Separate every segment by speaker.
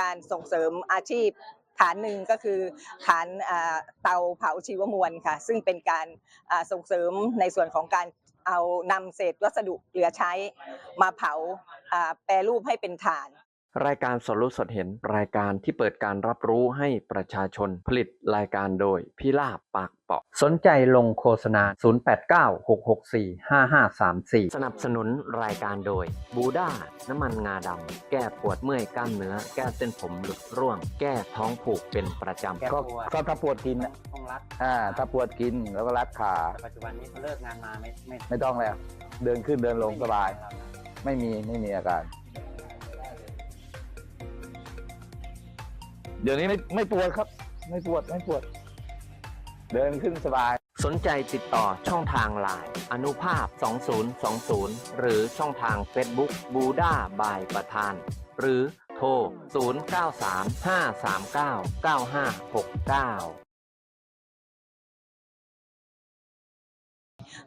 Speaker 1: การส่งเสริมอาชีพฐานหนึ่งก็คือฐานเตาเผาชีวมวลค่ะ ซึ่งเป็นการส่งเสริมในส่วนของการเอานำเศษวัสดุเหลือใช้มาเผาแปรรูปให้เป็นฐาน
Speaker 2: รายการสดรู้สดเห็นรายการที่เปิดการรับรู้ให้ประชาชนผลิตรายการโดยพี่ลาบปากเปาะ
Speaker 3: สนใจลงโฆษณา 0896645534
Speaker 2: สนับสนุนรายการโดยบูด้าน้ำมันงาดำ แก้ปวดเมื่อยกล้ามเนื้อ แก้เส้นผมหลุดร่วง แก้ท้องผูกเป็นประจำ
Speaker 4: แก้
Speaker 5: ก็
Speaker 4: ปวด
Speaker 5: ก็ถ้าปวดกินอะ
Speaker 4: ต้องรัด
Speaker 5: อ่าถ้าปวดกินแล้วก็รัดขา
Speaker 4: แต่ปัจจุบันนี้เขาเลิกงานมาไม่ไม่
Speaker 5: ไม่ต้องแล้ว เดินขึ้นเดินลงสบาย ไม่มีไม่มีอาการ เดี๋ยวนี้ไม่ไม่ปวดครับ ไม่ปวดไม่ปวด เดินขึ้นสบาย
Speaker 2: สนใจติดต่อช่องทางไลน์อนุภาพ 2020 หรือช่องทาง Facebook บูด้าบายประธาน หรือโทร 0935399569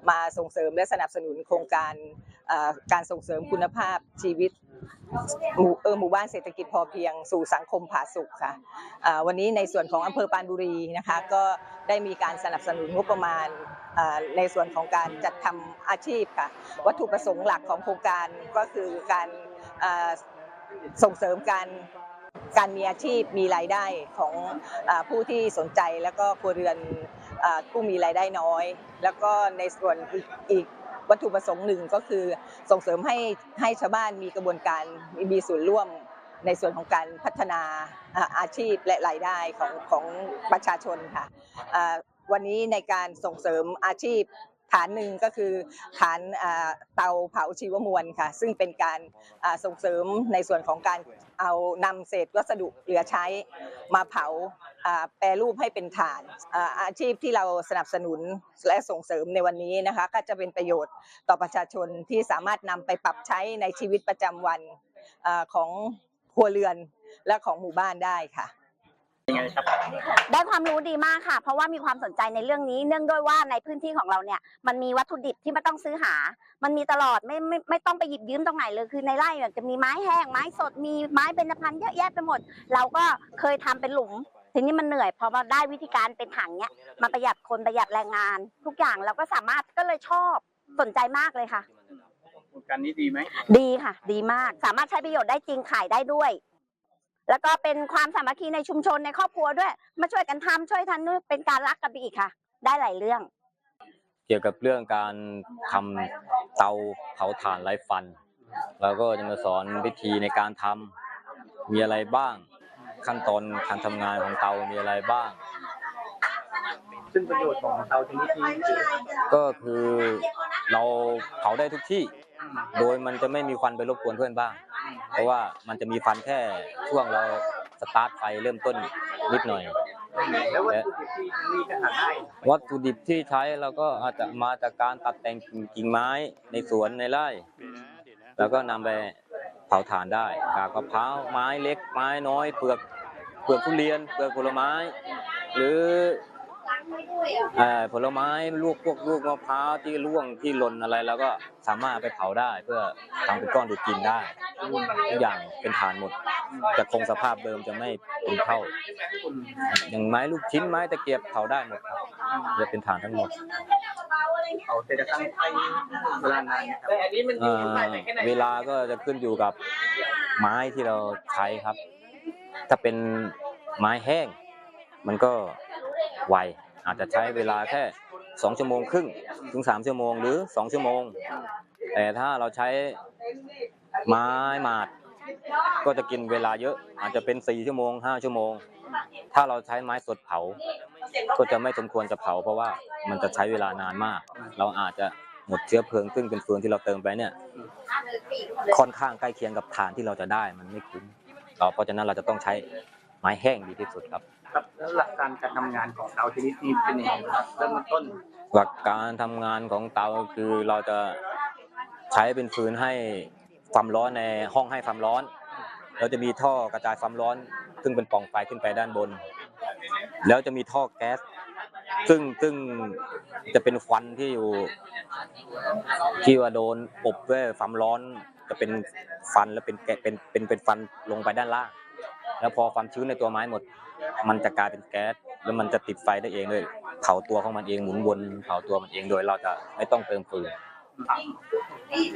Speaker 1: มาส่งเสริมและสนับสนุนโครงการการส่งเสริมคุณภาพชีวิตหมู่เออหมู่บ้านเศรษฐกิจพอเพียงสู่สังคมผาสุกค่ะวันนี้ในส่วนของอำเภอปานบุรีนะคะก็ได้มีการสนับสนุนงบประมาณในส่วนของการจัดทำอาชีพค่ะวัตถุประสงค์หลักของโครงการก็คือการส่งเสริมการการมีอาชีพมีรายได้ของผู้ที่สนใจแล้วก็ครัวเรือน ผู้มีรายได้น้อย แล้วก็ในส่วนอีกวัตถุประสงค์หนึ่งก็คือส่งเสริมให้ให้ชาวบ้านมีกระบวนการมีส่วนร่วมในส่วนของการพัฒนาอาชีพและรายได้ของของประชาชนค่ะวันนี้ในการส่งเสริมอาชีพฐานหนึ่งก็คือฐานเตาเผาชีวมวลค่ะ ซึ่งเป็นการส่งเสริมในส่วนของการเอานำเศษวัสดุเหลือใช้มาเผา แปรรูปให้เป็นฐานอ่าอาชีพที่เราสนับสนุนและส่งเสริมในวันนี้นะคะก็จะเป็นประโยชน์ต่อประชาชนที่สามารถนำไปปรับใช้ในชีวิตประจำวันอาของครัวเรือนและของหมู่บ้านได้ค่ะ
Speaker 6: ได้ความรู้ดีมากค่ะ เพราะว่ามีความสนใจในเรื่องนี้ เนื่องด้วยว่าในพื้นที่ของเราเนี่ย มันมีวัตถุดิบที่ไม่ต้องซื้อหา มันมีตลอดไม่ไม่ไม่ต้องไปหยิบยืมตรงไหนเลย คือในไร่เนี่ยจะมีไม้แห้งไม้สดมีไม้เบญจพรรณเยอะแยะไปหมด เราก็เคยทำเป็นหลุม ทีนี้มันเหนื่อยพอมาได้วิธีการเป็นถังเนี่ยมันประหยัดคนประหยัดแรงงาน ทุกอย่างเราก็สามารถก็เลยชอบสนใจมากเลยค่ะ
Speaker 4: โครงการนี้ดีไหม
Speaker 6: ดีค่ะ ดีมากสามารถใช้ประโยชน์ได้จริงขายได้ด้วย แล้วก็เป็นความสามัคคีในชุมชนในครอบครัวด้วย มาช่วยกันทำช่วยทันด้วยเป็นการรักกันไปอีกค่ะ ได้หลายเรื่อง
Speaker 7: เกี่ยวกับเรื่องการทำเตาเผาถ่านไร้ฟัน แล้วก็จะมาสอนวิธีในการทำมีอะไรบ้าง ขั้นตอนการทำงานของเตามีอะไรบ้าง
Speaker 4: ซึ่งประโยชน์ของเตาชนิดนี้คือ
Speaker 7: ก็คือเราเผาได้ทุกที่ โดยมันจะไม่มีควันไปรบกวนเพื่อนบ้าง เพราะว่ามันจะมีฟันแค่ช่วงเราสตาร์ทไฟเริ่มต้นนิดหน่อย
Speaker 4: แล้ววัตถุดิบที่ที่นี่ก็หาได้
Speaker 7: วัตถุดิบที่ใช้เราก็อาจจะมาจากการตัดแต่งกิ่งไม้ในสวนในไร่ แล้วก็นำไปเผาถ่านได้กากมะพร้าวไม้เล็ก ไม้น้อยเปลือกเปลือกทุเรียนเปลือกผลไม้ หรืออผลไม้ลูกพวกลูกมะพร้าวที่ร่วงที่หล่นอะไร แล้วก็สามารถไปเผาได้เพื่อทำเป็นก้อนดูดกินได้ทุกอย่างเป็นถ่านหมดจะคงสภาพเดิมจะไม่เป็นเท่า อย่างไม้ลูกชิ้นไม้ตะเกียบเผาได้หมดครับจะเป็นถ่านทั้งหมด
Speaker 4: เขาจะตั้งไฟเวลานานนะครับ
Speaker 7: เอ่อเวลาก็จะขึ้นอยู่กับไม้ที่เราใช้ครับ ถ้าเป็นไม้แห้ง มันก็ไวอาจจะใช้เวลาแค่สองชั่วโมงครึ่งถึงสามชั่วโมงหรือสองชั่วโมง แต่ถ้าเราใช้ไม้หมาด ก็จะกินเวลาเยอะ อาจจะเป็นสี่ชั่วโมงห้าชั่วโมง ถ้าเราใช้ไม้สดเผา ก็จะไม่สมควรจะเผาเพราะว่ามันจะใช้เวลานานมาก เราอาจจะหมดเชื้อเพลิงซึ่งเป็นฟืนที่เราเติมไปเนี่ย ค่อนข้างใกล้เคียงกับฐานที่เราจะได้มันไม่คุ้มเราเพราะฉะนั้นเราจะต้องใช้ไม้แห้งดีที่สุดครับ
Speaker 4: ครับแล้วหลักการการทำงานของเตาชนิดนี้เป็นยังไงครับเริ่มต้น
Speaker 7: หลักการทำงานของเตาคือเราจะใช้เป็นฟืนให้ความร้อนในห้องให้ความร้อน เราจะมีท่อกระจายความร้อน ซึ่งเป็นปล่องไฟขึ้นไปด้านบน แล้วจะมีท่อแก๊ส ซึ่งซึ่งจะเป็นควันที่อยู่ ที่ว่าโดนอบด้วยความร้อนจะเป็นฟันแล้วเป็นแกะเป็นเป็นเป็นฟันลงไปด้านล่าง แล้วพอความชื้นในตัวไม้หมด มันจะกลายเป็นแก๊สแล้วมันจะติดไฟได้เองเลยเผาตัวของมันเองหมุนวนเผาตัวมันเองโดยเราจะไม่ต้องเติมฟืน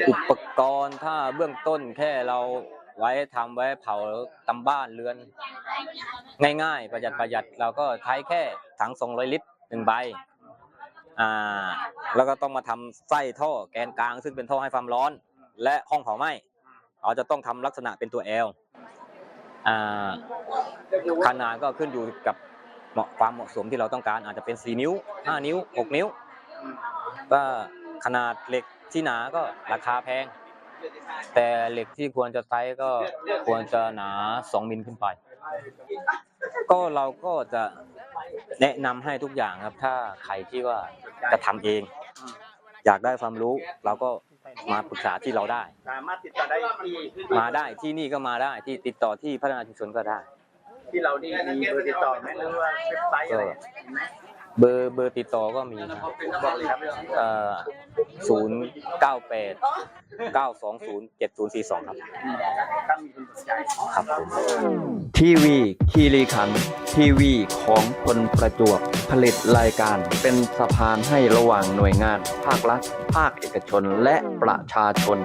Speaker 7: อุปกรณ์ถ้าเบื้องต้นแค่เราไว้ทำไว้เผาตำบ้านเรือน ง่ายๆ ประหยัดประหยัดเราก็ใช้แค่ถัง200ลิตรหนึ่งใบอ่าแล้วก็ต้องมาทำไส้ท่อแกนกลาง ซึ่งเป็นท่อให้ความร้อน และห้องเผาไหม้เราจะต้องทำลักษณะเป็นตัว L อ่าขนาดก็ขึ้นอยู่กับเหมาะความเหมาะสมที่เราต้องการอาจจะเป็น 4 นิ้ว 5 นิ้ว 6 นิ้ว ก็ขนาดเหล็กที่หนาก็ราคาแพง แต่เหล็กที่ควรจะใช้ก็ควรจะหนา 2 มิลขึ้นไป ก็เราก็จะแนะนำให้ทุกอย่างครับ ถ้าใครที่ว่าจะทำเอง อยากได้ความรู้ เราก็มาปรึกษาที่เราได้
Speaker 4: สามารถติดต่อได้ที่
Speaker 7: มาได้ที่นี่ก็มาได้ที่ติดต่อที่พัฒนาชุมชนก็ได้
Speaker 4: ที่เรานี่มีเบอร์ติดต่อไหมหรือว่าเว็บไซต์อะไรมีไหม
Speaker 7: เบอร์เบอร์ติดต่อก็มีครับ
Speaker 4: เอ่
Speaker 7: อศูนย์เก้าแปดเก้าสองศูนย์เจ็ดศูนย์สี่สองครับ
Speaker 4: ค
Speaker 7: รับผม
Speaker 5: ทีวีคีรีขันทีวีของคนประจวบผลิตรายการเป็นสะพานให้ระหว่างหน่วยงาน ภาครัฐ ภาคเอกชนและประชาชน